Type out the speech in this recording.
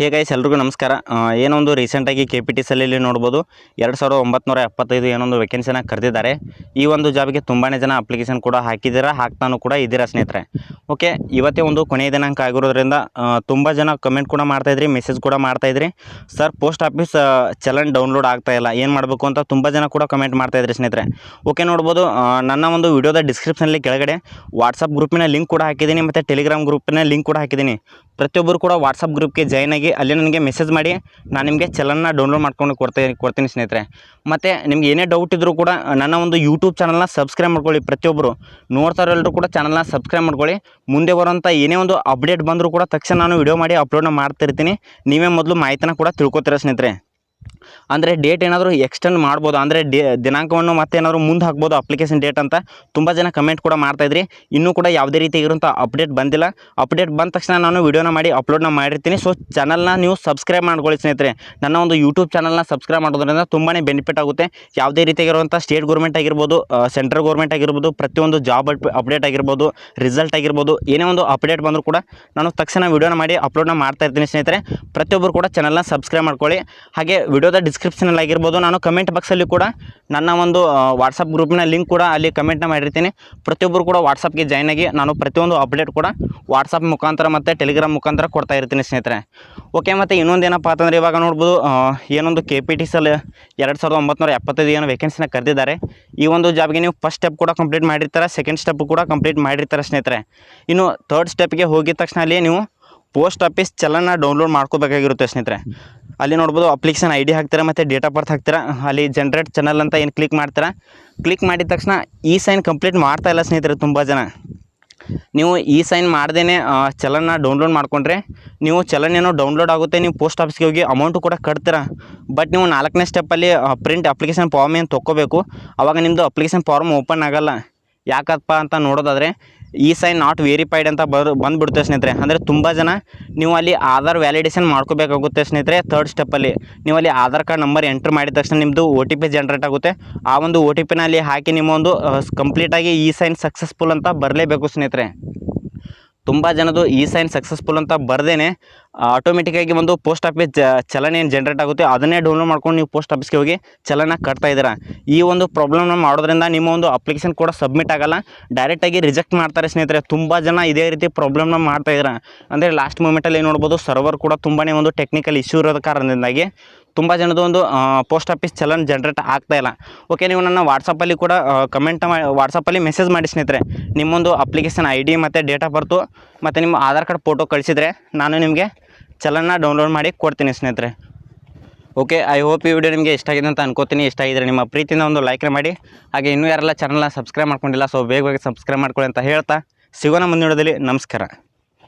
ಹೇಗೈಸ್ ಎಲ್ರಿಗೂ ನಮಸ್ಕಾರ. ಏನೊಂದು ರೀಸೆಂಟಾಗಿ ಕೆ ಪಿ ಟಿ ಸಲಲ್ಲಿ ನೋಡ್ಬೋದು. ಎರಡು ಸಾವಿರದ ಒಂಬತ್ನೂರ ಎಪ್ಪತ್ತೈದು ಏನೊಂದು ವೇಕೆನ್ಸಿನ ಕರೆದಿದ್ದಾರೆ. ಈ ಒಂದು ಜಾಬ್ಗೆ ತುಂಬಾ ಜನ ಅಪ್ಲಿಕೇಶನ್ ಕೂಡ ಹಾಕಿದ್ದೀರಾ? ಹಾಕ್ತಾನು ಕೂಡ ಇದ್ದೀರಾ ಸ್ನೇಹಿತರೆ? ಓಕೆ ಇವತ್ತೇ ಒಂದು ಕೊನೆಯ ದಿನಾಂಕ ಆಗಿರೋದ್ರಿಂದ ತುಂಬ ಜನ ಕಮೆಂಟ್ ಕೂಡ ಮಾಡ್ತಾಯಿದ್ರಿ ಮೆಸೇಜ್ ಕೂಡ ಮಾಡ್ತಾಯಿದ್ರಿ sir post office challan download ಆಗ್ತಾ ಇಲ್ಲ. ಏನು ಮಾಡಬೇಕು ಅಂತ ತುಂಬ ಜನ ಕೂಡ ಕಮೆಂಟ್ ಮಾಡ್ತಾಯಿದ್ರಿ ಸ್ನೇಹಿತರೆ. ಓಕೆ ನೋಡ್ಬೋದು ನನ್ನ ಒಂದು ವೀಡಿಯೋದ ಡಿಸ್ಕ್ರಿಪ್ಷನಲ್ಲಿ ಕೆಳಗಡೆ ವಾಟ್ಸಪ್ ಗ್ರೂಪಿನ ಲಿಂಕ್ ಕೂಡ ಹಾಕಿದ್ದೀನಿ, ಮತ್ತು ಟೆಲಿಗ್ರಾಮ್ ಗ್ರೂಪಿನ ಲಿಂಕ್ ಕೂಡ ಹಾಕಿದ್ದೀನಿ. ಪ್ರತಿಯೊಬ್ಬರು ಕೂಡ ವಾಟ್ಸಪ್ ಗ್ರೂಪ್ಗೆ ಜಾಯ್ನ್ ಆಗಿ ಅಲ್ಲಿ ನನಗೆ ಮೆಸೇಜ್ ಮಾಡಿ, ನಾನು ನಿಮಗೆ ಚಲನ್ನ ಡೌನ್ಲೋಡ್ ಮಾಡ್ಕೊಂಡು ಕೊಡ್ತೀನಿ ಕೊಡ್ತೀನಿ ಸ್ನೇಹಿತರೆ. ಮತ್ತು ನಿಮ್ಗೆ ಏನೇ ಡೌಟ್ ಇದ್ದರೂ ಕೂಡ ನನ್ನ ಒಂದು ಯೂಟ್ಯೂಬ್ ಚಾನಲ್ನ ಸಬ್ಸ್ಕ್ರೈಬ್ ಮಾಡ್ಕೊಳ್ಳಿ ಪ್ರತಿಯೊಬ್ಬರು ನೋಡ್ತಾರೆಲ್ಲರೂ ಕೂಡ ಚಾನಲ್ನ ಸಬ್ಸ್ಕ್ರೈಬ್ ಮಾಡ್ಕೊಳ್ಳಿ. ಮುಂದೆ ಬರೋಂಥ ಏನೇ ಒಂದು ಅಪ್ಡೇಟ್ ಬಂದರೂ ಕೂಡ ತಕ್ಷಣ ನಾನು ವಿಡಿಯೋ ಮಾಡಿ ಅಪ್ಲೋಡ್ನ ಮಾಡ್ತಿರ್ತೀನಿ ನೀವೇ ಮೊದಲು ಮಾಹಿತಿನ ಕೂಡ ತಿಳ್ಕೊತೀರ ಸ್ನೇಹಿತರೆ. ಅಂದರೆ ಡೇಟ್ ಏನಾದರೂ ಎಕ್ಸ್ಟೆಂಡ್ ಮಾಡ್ಬೋದು? ಅಂದರೆ ಡೇ, ದಿನಾಂಕವನ್ನು ಮತ್ತೆ ಏನಾದರೂ ಮುಂದೆ ಹಾಕ್ಬೋದು ಅಪ್ಲಿಕೇಶನ್ ಡೇಟ್ ಅಂತ? ತುಂಬ ಜನ ಕಮೆಂಟ್ ಕೂಡ ಮಾಡ್ತಾಯಿದ್ರಿ ಇನ್ನೂ ಕೂಡ ಯಾವುದೇ ರೀತಿ ಇರುವಂಥ ಅಪ್ಡೇಟ್ ಬಂದಿಲ್ಲ. ಅಪ್ಡೇಟ್ ಬಂದ ತಕ್ಷಣ ನಾನು ವಿಡಿಯೋನ ಮಾಡಿ ಅಪ್ಲೋಡ್ನ ಮಾಡಿರ್ತೀನಿ. ಸೊ ಚಾನಲ್ನ ನೀವು ಸಬ್ಸ್ಕ್ರೈಬ್ ಮಾಡ್ಕೊಳ್ಳಿ ಸ್ನೇಹಿತರೆ. ನನ್ನ ಒಂದು ಯೂಟ್ಯೂಬ್ ಚಾನಲ್ನ ಸಬ್ಸ್ಕ್ರೈಬ್ ಮಾಡೋದ್ರಿಂದ ತುಂಬಾ ಬೆನಿಫಿಟ್ ಆಗುತ್ತೆ. ಯಾವುದೇ ರೀತಿಯಾಗಿರುವಂಥ ಸ್ಟೇಟ್ ಗೌರ್ಮೆಂಟ್ ಆಗಿರ್ಬೋದು ಸೆಂಟ್ರಲ್ ಗೌರ್ಮೆಂಟ್ ಆಗಿರ್ಬೋದು, ಪ್ರತಿಯೊಂದು ಜಾಬ್ ಅಪ್ಡೇಟ್ ಆಗಿರ್ಬೋದು ರಿಸಲ್ಟ್ ಆಗಿರ್ಬೋದು, ಏನೇ ಒಂದು ಅಪ್ಡೇಟ್ ಬಂದರೂ ಕೂಡ ನಾನು ತಕ್ಷಣ ವಿಡಿಯೋನ ಮಾಡಿ ಅಪ್ಲೋಡ್ನ ಮಾಡ್ತಾ ಇರ್ತೀನಿ ಸ್ನೇಹಿತರೆ. ಪ್ರತಿಯೊಬ್ಬರು ಕೂಡ ಚಾನಲ್ನ ಸಬ್ಸ್ಕ್ರೈಬ್ ಮಾಡ್ಕೊಳ್ಳಿ. ಹಾಗೆ ವಿಡಿಯೋದ ಡಿಸ್ಕ್ರಿಪ್ಷನಲ್ಲಿ ಆಗಿರ್ಬೋದು. ನಾನು ಕಮೆಂಟ್ ಬಾಕ್ಸಲ್ಲಿ ಕೂಡ ನನ್ನ ಒಂದು ವಾಟ್ಸಪ್ ಗ್ರೂಪಿನ ಲಿಂಕ್ ಕೂಡ ಅಲ್ಲಿ ಕಮೆಂಟ್ನ ಮಾಡಿರ್ತೀನಿ. ಪ್ರತಿಯೊಬ್ಬರು ಕೂಡ ವಾಟ್ಸಪ್ಗೆ ಜಾಯ್ನ್ ಆಗಿ ನಾನು ಪ್ರತಿಯೊಂದು ಅಪ್ಡೇಟ್ ಕೂಡ ವಾಟ್ಸಪ್ ಮುಖಾಂತರ ಮತ್ತು ಟೆಲಿಗ್ರಾಮ್ ಮುಖಾಂತರ ಕೊಡ್ತಾ ಇರ್ತೀನಿ ಸ್ನೇಹಿತರೆ. ಓಕೆ ಮತ್ತು ಇನ್ನೊಂದು ಏನಪ್ಪ ಅಂತಂದರೆ ಇವಾಗ ನೋಡ್ಬೋದು ಏನೊಂದು ಕೆ ಪಿ ಟಿ ಸಲ್ ಎರಡು ಸಾವಿರದ ಒಂಬತ್ನೂರ ಎಪ್ಪತ್ತೈದು ಏನು ವೇಕೆನ್ಸಿನ ಕರೆದಿದ್ದಾರೆ. ಈ ಒಂದು ಜಾಬ್ಗೆ ನೀವು ಫಸ್ಟ್ ಸ್ಟೆಪ್ ಕೂಡ ಕಂಪ್ಲೀಟ್ ಮಾಡಿರ್ತಾರೆ ಸೆಕೆಂಡ್ ಸ್ಟೆಪ್ ಕೂಡ ಕಂಪ್ಲೀಟ್ ಮಾಡಿರ್ತಾರೆ ಸ್ನೇಹಿತರೆ. ಇನ್ನು ಥರ್ಡ್ ಸ್ಟೆಪ್ಗೆ ಹೋಗಿದ ತಕ್ಷಣ ಅಲ್ಲಿ ನೀವು ಪೋಸ್ಟ್ ಆಫೀಸ್ ಚಲನ ಡೌನ್ಲೋಡ್ ಮಾಡ್ಕೋಬೇಕಾಗಿರುತ್ತೆ ಸ್ನೇಹಿತರೆ. ಅಲ್ಲಿ ನೋಡ್ಬೋದು ಅಪ್ಲಿಕೇಶನ್ ಐ ಡಿ ಹಾಕ್ತೀರಾ ಮತ್ತು ಡೇಟ್ ಆಫ್ ಬರ್ತ್ ಹಾಕ್ತೀರಾ? ಅಲ್ಲಿ ಜನ್ರೇಟ್ ಚಾನಲ್ ಅಂತ ಏನು ಕ್ಲಿಕ್ ಮಾಡ್ತೀರಾ? ಕ್ಲಿಕ್ ಮಾಡಿದ ತಕ್ಷಣ ಈ ಸೈನ್ ಕಂಪ್ಲೀಟ್ ಮಾಡ್ತಾ ಇಲ್ಲ ಸ್ನೇಹಿತರೆ ತುಂಬ ಜನ. ನೀವು ಈ ಸೈನ್ ಮಾಡ್ದೇ ಚಲನ ಡೌನ್ಲೋಡ್ ಮಾಡ್ಕೊಂಡ್ರೆ ನೀವು ಚಲನ ಏನೋ ಡೌನ್ಲೋಡ್ ಆಗುತ್ತೆ, ನೀವು ಪೋಸ್ಟ್ ಆಫೀಸ್ಗೆ ಹೋಗಿ ಅಮೌಂಟು ಕೂಡ ಕಟ್ತೀರಾ. ಬಟ್ ನೀವು ನಾಲ್ಕನೇ ಸ್ಟೆಪ್ಪಲ್ಲಿ ಪ್ರಿಂಟ್ ಅಪ್ಲಿಕೇಶನ್ ಫಾರ್ಮ್ ಏನು ತೊಗೋಬೇಕು ಅವಾಗ ನಿಮ್ಮದು ಅಪ್ಲಿಕೇಶನ್ ಫಾರ್ಮ್ ಓಪನ್ ಆಗೋಲ್ಲ. ಯಾಕಪ್ಪ ಅಂತ ನೋಡೋದಾದರೆ ಈ ಸೈನ್ ನಾಟ್ ವೆರಿಫೈಡ್ ಅಂತ ಬರ್, ಬಂದುಬಿಡುತ್ತೆ ಸ್ನೇಹಿತರೆ. ಅಂದರೆ ತುಂಬ ಜನ ನೀವು ಅಲ್ಲಿ ಆಧಾರ್ ವ್ಯಾಲಿಡೇಷನ್ ಮಾಡ್ಕೋಬೇಕಾಗುತ್ತೆ ಸ್ನೇಹಿತರೆ ಥರ್ಡ್ ಸ್ಟೆಪ್ಪಲ್ಲಿ ನೀವು ಅಲ್ಲಿ ಆಧಾರ್ ಕಾರ್ಡ್ ನಂಬರ್ ಎಂಟ್ರ್ ಮಾಡಿದ ತಕ್ಷಣ ನಿಮ್ಮದು ಒ ಟಿ ಪಿ ಜನ್ರೇಟ್ ಆಗುತ್ತೆ. ಆ ಒಂದು ಒ ಟಿ ಪಿನಲ್ಲಿ ಹಾಕಿ ನಿಮ್ಮ ಒಂದು ಕಂಪ್ಲೀಟಾಗಿ ಈ ಸೈನ್ ಸಕ್ಸಸ್ಫುಲ್ ಅಂತ ಬರಲೇಬೇಕು ಸ್ನೇಹಿತರೆ. ತುಂಬ ಜನದು ಈ ಸೈನ್ ಸಕ್ಸಸ್ಫುಲ್ ಅಂತ ಬರ್ದೇನೆ ಆಟೋಮೆಟಿಕ್ಕಾಗಿ ಒಂದು ಪೋಸ್ಟ್ ಆಫೀಸ್ ಚಲನೆ ಏನು ಜನ್ರೇಟ್ ಆಗುತ್ತೆ, ಅದನ್ನೇ ಡೌನ್ಲೋಡ್ ಮಾಡ್ಕೊಂಡು ನೀವು ಪೋಸ್ಟ್ ಆಫೀಸ್ಗೆ ಹೋಗಿ ಚಲನ ಕಟ್ತಾ ಇದ್ದೀರಾ. ಈ ಒಂದು ಪ್ರಾಬ್ಲಮ್ನ ಮಾಡೋದ್ರಿಂದ ನಿಮ್ಮ ಒಂದು ಅಪ್ಲಿಕೇಶನ್ ಕೂಡ ಸಬ್ಮಿಟ್ ಆಗಲ್ಲ. ಡೈರೆಕ್ಟಾಗಿ ರಿಜೆಕ್ಟ್ ಮಾಡ್ತಾರೆ ಸ್ನೇಹಿತರೆ, ತುಂಬ ಜನ ಇದೇ ರೀತಿ ಪ್ರಾಬ್ಲಮ್ನ ಮಾಡ್ತಾ ಇದ್ದೀರಾ. ಅಂದರೆ ಲಾಸ್ಟ್ ಮೂಮೆಂಟಲ್ಲಿ ಏನು ನೋಡ್ಬೋದು ಸರ್ವರ್ ಕೂಡ ತುಂಬಾ ಒಂದು ಟೆಕ್ನಿಕಲ್ ಇಶ್ಯೂ ಇರೋದ ಕಾರಣದಿಂದಾಗಿ. ತುಂಬ ಜನದ ಒಂದು ಪೋಸ್ಟ್ ಆಫೀಸ್ ಚಲನ್ ಜನ್ರೇಟ್ ಆಗ್ತಾ ಇಲ್ಲ. ಓಕೆ ನೀವು ನನ್ನ ವಾಟ್ಸಪ್ಪಲ್ಲಿ ಕೂಡ ಕಮೆಂಟ್ ಮಾಡಿ ವಾಟ್ಸಪ್ಪಲ್ಲಿ ಮೆಸೇಜ್ ಮಾಡಿ ಸ್ನೇಹಿತರೆ. ನಿಮ್ಮೊಂದು ಅಪ್ಲಿಕೇಶನ್ ಐ ಡಿ ಮತ್ತು ಡೇಟ್ ಆಫ್ ಬರ್ತು ಮತ್ತು ನಿಮ್ಮ ಆಧಾರ್ ಕಾರ್ಡ್ ಫೋಟೋ ಕಳಿಸಿದರೆ ನಾನು ನಿಮಗೆ ಚಲನ್ನ ಡೌನ್ಲೋಡ್ ಮಾಡಿ ಕೊಡ್ತೀನಿ ಸ್ನೇಹಿತರೆ. ಓಕೆ ಐ ಹೋಪ್ ಈ ವಿಡಿಯೋ ನಿಮಗೆ ಇಷ್ಟ ಆಗಿದೆ ಅಂತ ಅನ್ಕೋತೀನಿ. ಇಷ್ಟ ಆಗಿದ್ರೆ ನಿಮ್ಮ ಪ್ರೀತಿಯಿಂದ ಒಂದು ಲೈಕ್ ಮಾಡಿ. ಹಾಗೆ ಇನ್ನೂ ಯಾರೆಲ್ಲ ಚಾನಲ್ನ ಸಬ್ಸ್ಕ್ರೈಬ್ ಮಾಡ್ಕೊಂಡಿಲ್ಲ ಸೊ ಬೇಗ ಬೇಗ ಸಬ್ಸ್ಕ್ರೈಬ್ ಮಾಡ್ಕೊಳ್ಳಿ ಅಂತ ಹೇಳ್ತಾ, ಸಿಗೋಣ ಮುಂದಿನ ವಿಡಿಯೋದಲ್ಲಿ. ನಮಸ್ಕಾರ.